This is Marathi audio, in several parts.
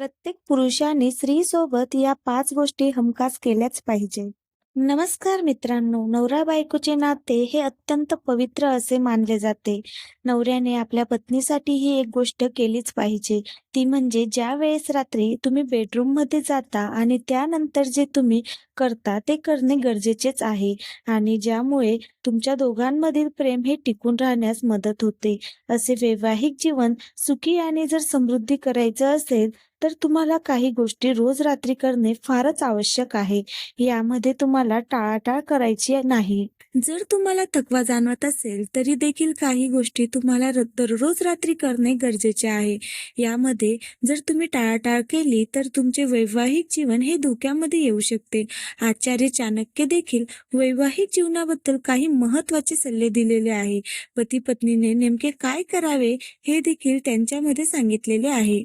प्रत्येक पुरुषाने स्त्रीसोबत या पाच गोष्टी हमखास केल्याच पाहिजे. नमस्कार मित्रांनो, नवरा बायकोचे नाते हे अत्यंत पवित्र असे मानले जाते. नवऱ्याने आपल्या पत्नीसाठी ही एक गोष्ट केलीच पाहिजे. ती म्हणजे ज्या वेळेस रात्री तुम्ही बेडरूममध्ये जाता आणि त्यानंतर जे तुम्ही करता ते करणे गरजेचेच आहे आणि ज्यामुळे तुमच्या दोघांमधील प्रेम हे टिकून राहण्यास मदत होते. असे वैवाहिक जीवन सुखी आणि जर समृद्धी करायचं असेल तर तुम्हाला काही गोष्टी रोज रात्री करणे फारच आवश्यक आहे. यामध्ये तुम्हाला टाळाटाळ करायची नाही. जर तुम्हाला थकवा जाणवत असेल तरी देखील काही गोष्टी तुम्हाला दररोज रात्री करणे गरजेचे आहे. यामध्ये जर तुम्ही टाळाटाळ केली तर तुमचे वैवाहिक जीवन हे धोक्यामध्ये येऊ शकते. आचार्य चाणक्य देखील वैवाहिक जीवनाबद्दल काही महत्त्वाचे सल्ले दिलेले आहे. पती-पत्नीने नेमके काय करावे हे देखील त्यांच्यामध्ये सांगितलेले आहे.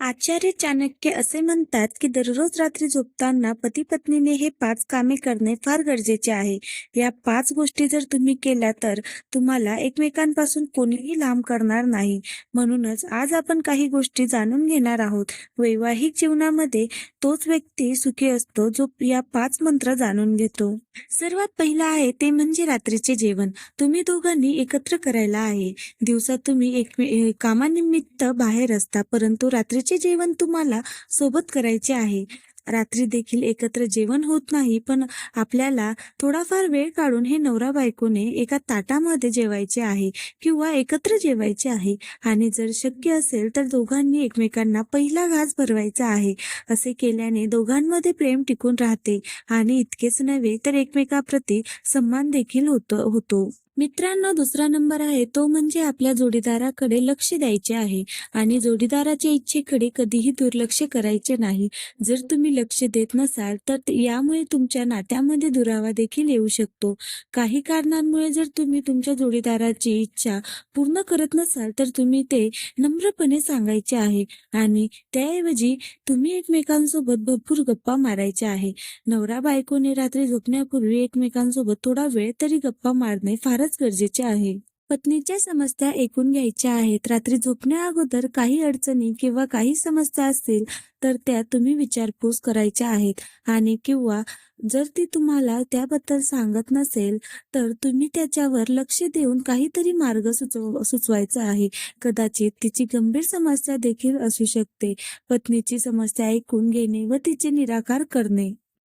आचार्य चाणक्य असे म्हणतात की दररोज रात्री झोपताना पती-पत्नीने हे पाच कामे करणे फार गरजेचे आहे. या पाच गोष्टी जर तुम्ही केल्या तर तुम्हाला एकमेकांपासून कोणीही लांब करणार नाही. म्हणूनच आज आपण काही गोष्टी जाणून घेणार आहोत. वैवाहिक जीवनामध्ये तोच व्यक्ती सुखी असतो जो या पाच मंत्र जाणून घेतो. सर्वात पहिला आहे ते म्हणजे रात्रीचे जेवण. तुम्ही दोघांनी एकत्र करायला आहे. दिवसात तुम्ही एकमे कामानिमित्त बाहेर असता परंतु रात्रीचे जेवण तुम्हाला सोबत करायचे आहे. रात्री देखील एकत्र जेवण होत नाही पण आपल्याला थोडाफार वेळ काढून हे नवरा-बायकोने एका ताटामध्ये जेवायचे आहे किंवा एकत्र जेवायचे आहे आणि जर शक्य असेल तर दोघांनी एकमेकांना पहिला घास भरवायचा आहे. असे केल्याने दोघांमध्ये प्रेम टिकून राहते आणि इतकेच नव्हे तर एकमेकाप्रती सन्मान देखील होतो होतो. मित्रांनो दुसरा नंबर आहे तो म्हणजे आपल्या जोडीदाराकडे लक्ष द्यायचे आहे आणि जोडीदाराच्या इच्छेकडे कधीही दुर्लक्ष करायचे नाही. जर तुम्ही लक्ष देत नसाल तर यामुळे तुमच्या नात्यामध्ये दुरावा देखील येऊ शकतो. काही कारणांमुळे जर तुम्ही तुमच्या जोडीदाराची इच्छा पूर्ण करत नसाल तर तुम्ही ते नम्रपणे सांगायचे आहे आणि त्याऐवजी तुम्ही एकमेकांसोबत भरपूर गप्पा मारायच्या आहे. नवरा-बायकोने रात्री झोपण्यापूर्वी एकमेकांसोबत थोडा वेळ तरी गप्पा मारणे फारच गरजेचे आहे. पत्नीच्या समस्या ऐकून घ्यायच्या आहेत. रात्री झोपण्या अगोदर काही अडचणी किंवा काही समस्या असतील तर त्या तुम्ही विचारपूस करायच्या आहेत आणि किंवा जर ती तुम्हाला त्याबद्दल सांगत नसेल तर तुम्ही त्याच्यावर लक्ष देऊन काहीतरी मार्ग सुचव सुचवायचा आहे. कदाचित तिची गंभीर समस्या देखील असू शकते. पत्नीची समस्या ऐकून घेणे व तिचे निराकार करणे.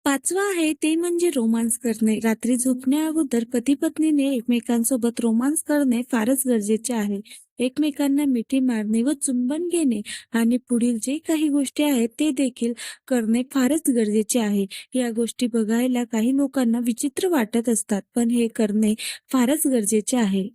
पाचवा आहे ते म्हणजे रोमांस करणे. रात्री झोपण्याअगोदर पती-पत्नीने एकमेकांसोबत रोमांस करणे फारच गरजेचे आहे. एकमेकांना मिठी मारणे व चुंबन घेणे आणि पुढील जे काही गोष्टी आहेत ते देखील करणे फारच गरजेचे आहे. या गोष्टी बघायला काही लोकांना विचित्र वाटत असतात पण हे करणे फारच गरजेचे आहे.